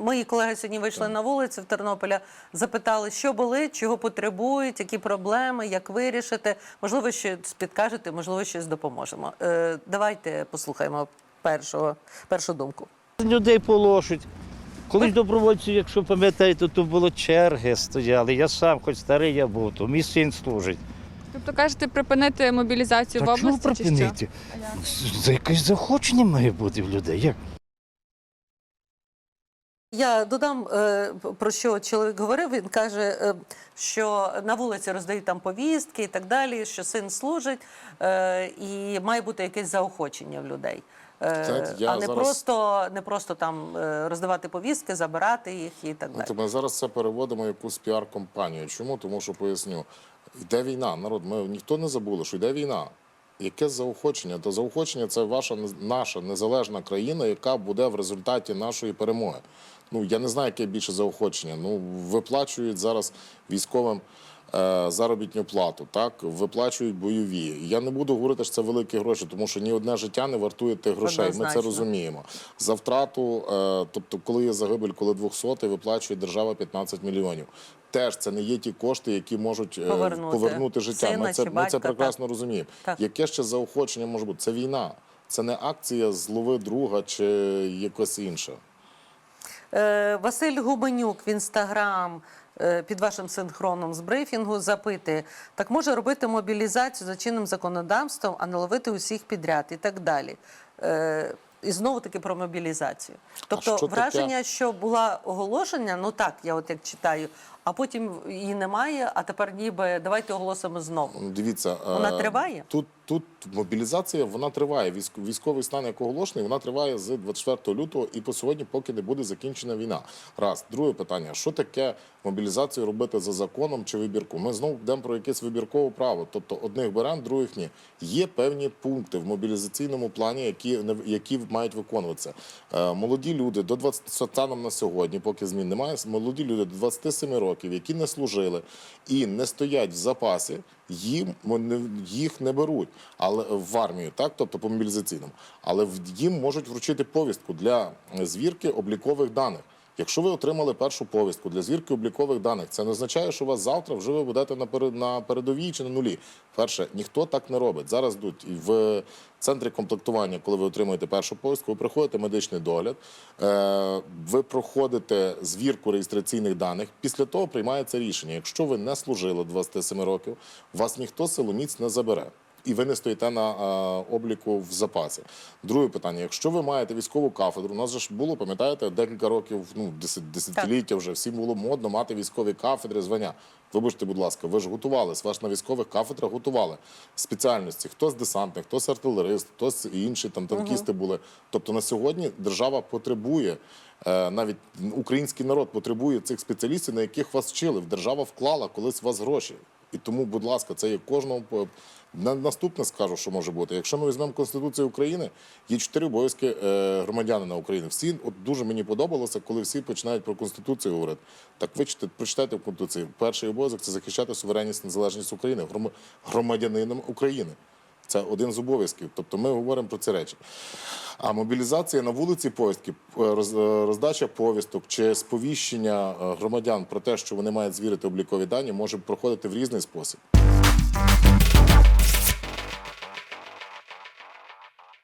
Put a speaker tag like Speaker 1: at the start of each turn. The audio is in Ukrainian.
Speaker 1: мої колеги сьогодні вийшли на вулицю в Тернополя, запитали, що болить, чого потребують, які проблеми, як вирішити. Можливо, щось підкажете, можливо, щось допоможемо. Е, давайте послухаємо першого, першу думку.
Speaker 2: Людей полошуть. Колись добровольці, якщо пам'ятаєте, то було черги стояли. Я сам, хоч старий я був, то мій син служить.
Speaker 3: Тобто кажете припинити мобілізацію в
Speaker 2: Та чого
Speaker 3: області чи що?
Speaker 2: припинити? За якесь захочення має бути в людей. Як?
Speaker 1: Я додам е, про що чоловік говорив. Він каже, е, що на вулиці роздають там повістки і так далі, що син служить, е, і має бути якесь заохочення в людей.
Speaker 4: Знаєте, я
Speaker 1: а не
Speaker 4: зараз-
Speaker 1: просто не просто там роздавати повістки, забирати їх і так
Speaker 4: Ну,
Speaker 1: далі.
Speaker 4: ми зараз це переводимо в якусь піар-компанію. Чому? Тому що поясню, йде війна, народ. Ми ніхто не забули, що йде війна. Яке заохочення? То заохочення це ваша наша незалежна країна, яка буде в результаті нашої перемоги. Ну я не знаю, яке більше заохочення. Ну виплачують зараз військовим. Е, Заробітну плату, так виплачують бойові. Я не буду говорити, що це великі гроші, тому що ні одне життя не вартує тих грошей. Ми це розуміємо. За втрату, е, тобто, коли є загибель, коли 200, виплачує держава 15 мільйонів. Теж це не є ті кошти, які можуть е,
Speaker 1: Повернути
Speaker 4: повернути життя.
Speaker 1: сина
Speaker 4: Ми це, ми
Speaker 1: батька,
Speaker 4: це прекрасно розуміємо.
Speaker 1: Так.
Speaker 4: Яке ще заохочення може бути? Це війна. Це не акція злови друга чи якось інше.
Speaker 1: Василь Губенюк в інстаграм під вашим синхроном з брифінгу запитує: так може робити мобілізацію за чинним законодавством, а не ловити усіх підряд і так далі. Е, І знову таки про мобілізацію. Тобто
Speaker 4: що таке?
Speaker 1: враження, що була оголошення, ну так, я от як читаю, а потім її немає, а тепер ніби давайте оголосимо знову.
Speaker 4: Дивіться,
Speaker 1: Вона
Speaker 4: е,
Speaker 1: триває?
Speaker 4: Тут, тут мобілізація вона триває. Військ- Військовий стан, як оголошений, вона триває з 24 лютого і по сьогодні, поки не буде закінчена війна. Раз. Друге питання: що таке мобілізацію робити за законом чи вибірку? Ми знову йдемо про якесь вибіркове право. Тобто одних беремо, других ні. Є певні пункти в мобілізаційному плані, які не- які мають виконуватися. Е, Молоді люди до 20 станом на сьогодні, поки змін немає. Молоді люди до 27 років, які не служили і не стоять в запасі, їм їх не беруть, але в армію, так? Тобто по мобілізаційному, але їм можуть вручити повістку для звірки облікових даних. Якщо ви отримали першу повістку для звірки облікових даних, це не означає, що у вас завтра вже ви будете на передовій чи на нулі. Перше, ніхто так не робить. Зараз йдуть в центрі комплектування, коли ви отримуєте першу повістку, ви проходите медичний догляд, е, ви проходите звірку реєстраційних даних. Після того приймається рішення. Якщо ви не служили 27 років, вас ніхто силоміць не забере. І ви не стоїте на е, обліку в запасі. Друге питання: якщо ви маєте військову кафедру, у нас же ж було, пам'ятаєте, декілька років, ну десят- десятиліття вже всім було модно мати військові кафедри, звання. Вибачте, будь ласка, ви ж готувались, вас на військових кафедрах готували спеціальності. Хто з десантних, хто з артилерист, хто з інші там танкісти були. Тобто на сьогодні держава потребує. е, Навіть український народ потребує цих спеціалістів, на яких вас вчили. Держава вклала колись в вас гроші. І тому, будь ласка, це є кожного наступне скажу, що може бути. Якщо ми візьмемо Конституцію України, є чотири обов'язки е, громадянина України. Всі от дуже мені подобалося, коли всі починають про конституцію говорити. Так ви читайте, прочитайте в Конституції. Перший обов'язок це захищати суверенність незалежність України гром- громадянином України. Це один з обов'язків. Тобто ми говоримо про ці речі. А мобілізація на вулиці повістки, е, е, роздача повісток чи сповіщення е, громадян про те, що вони мають звірити облікові дані, може проходити в різний спосіб.